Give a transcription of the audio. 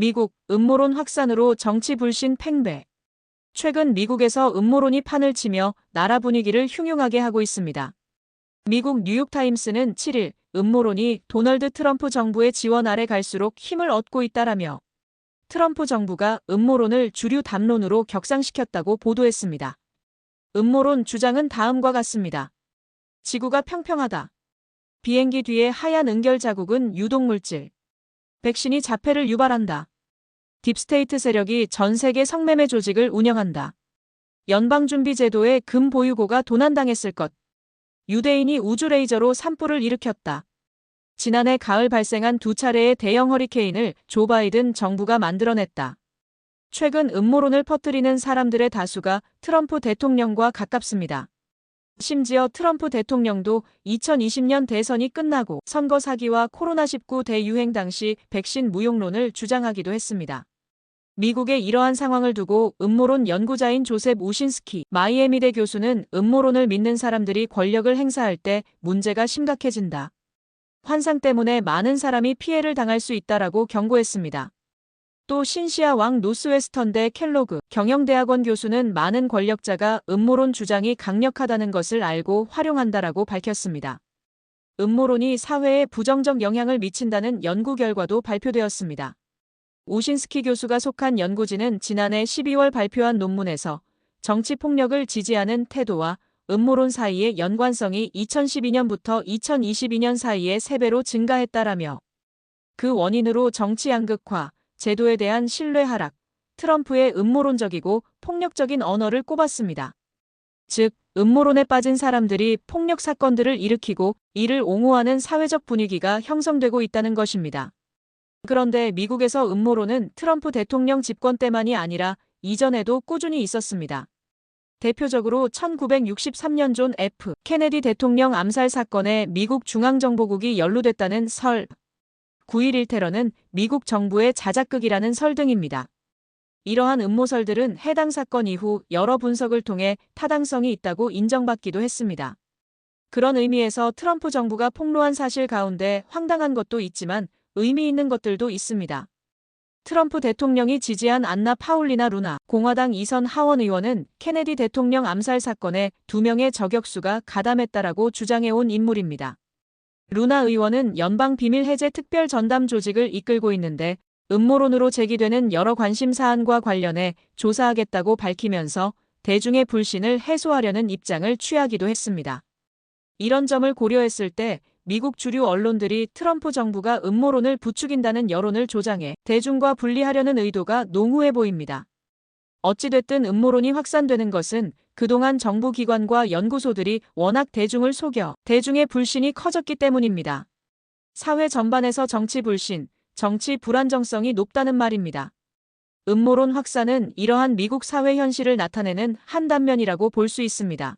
미국 음모론 확산으로 정치 불신 팽배. 최근 미국에서 음모론이 판을 치며 나라 분위기를 흉흉하게 하고 있습니다. 미국 뉴욕타임스는 7일 음모론이 도널드 트럼프 정부의 지원 아래 갈수록 힘을 얻고 있다라며 트럼프 정부가 음모론을 주류 담론으로 격상시켰다고 보도했습니다. 음모론 주장은 다음과 같습니다. 지구가 평평하다. 비행기 뒤에 하얀 은결 자국은 유독물질. 백신이 자폐를 유발한다. 딥스테이트 세력이 전 세계 성매매 조직을 운영한다. 연방준비제도의 금 보유고가 도난당했을 것. 유대인이 우주 레이저로 산불을 일으켰다. 지난해 가을 발생한 두 차례의 대형 허리케인을 조 바이든 정부가 만들어냈다. 최근 음모론을 퍼뜨리는 사람들의 다수가 트럼프 대통령과 가깝습니다. 심지어 트럼프 대통령도 2020년 대선이 끝나고 선거 사기와 코로나19 대유행 당시 백신 무용론을 주장하기도 했습니다. 미국의 이러한 상황을 두고 음모론 연구자인 조셉 우신스키 마이애미대 교수는 음모론을 믿는 사람들이 권력을 행사할 때 문제가 심각해진다. 환상 때문에 많은 사람이 피해를 당할 수 있다라고 경고했습니다. 또 신시아 왕 노스웨스턴대 켈로그 경영대학원 교수는 많은 권력자가 음모론 주장이 강력하다는 것을 알고 활용한다라고 밝혔습니다. 음모론이 사회에 부정적 영향을 미친다는 연구 결과도 발표되었습니다. 우신스키 교수가 속한 연구진은 지난해 12월 발표한 논문에서 정치 폭력을 지지하는 태도와 음모론 사이의 연관성이 2012년부터 2022년 사이에 3배로 증가했다라며 그 원인으로 정치 양극화, 제도에 대한 신뢰 하락, 트럼프의 음모론적이고 폭력적인 언어를 꼽았습니다. 즉, 음모론에 빠진 사람들이 폭력 사건들을 일으키고 이를 옹호하는 사회적 분위기가 형성되고 있다는 것입니다. 그런데 미국에서 음모론은 트럼프 대통령 집권 때만이 아니라 이전에도 꾸준히 있었습니다. 대표적으로 1963년 존 F. 케네디 대통령 암살 사건에 미국 중앙정보국이 연루됐다는 설, 9.11 테러는 미국 정부의 자작극이라는 설 등입니다. 이러한 음모설들은 해당 사건 이후 여러 분석을 통해 타당성이 있다고 인정받기도 했습니다. 그런 의미에서 트럼프 정부가 폭로한 사실 가운데 황당한 것도 있지만 의미 있는 것들도 있습니다. 트럼프 대통령이 지지한 안나 파울리나 루나 공화당 이선 하원 의원은 케네디 대통령 암살 사건에 두 명의 저격수가 가담했다라고 주장해온 인물입니다. 루나 의원은 연방 비밀 해제 특별 전담 조직을 이끌고 있는데 음모론으로 제기되는 여러 관심 사안과 관련해 조사하겠다고 밝히면서 대중의 불신을 해소하려는 입장을 취하기도 했습니다. 이런 점을 고려했을 때 미국 주류 언론들이 트럼프 정부가 음모론을 부추긴다는 여론을 조장해 대중과 분리하려는 의도가 농후해 보입니다. 어찌됐든 음모론이 확산되는 것은 그동안 정부 기관과 연구소들이 워낙 대중을 속여 대중의 불신이 커졌기 때문입니다. 사회 전반에서 정치 불신, 정치 불안정성이 높다는 말입니다. 음모론 확산은 이러한 미국 사회 현실을 나타내는 한 단면이라고 볼 수 있습니다.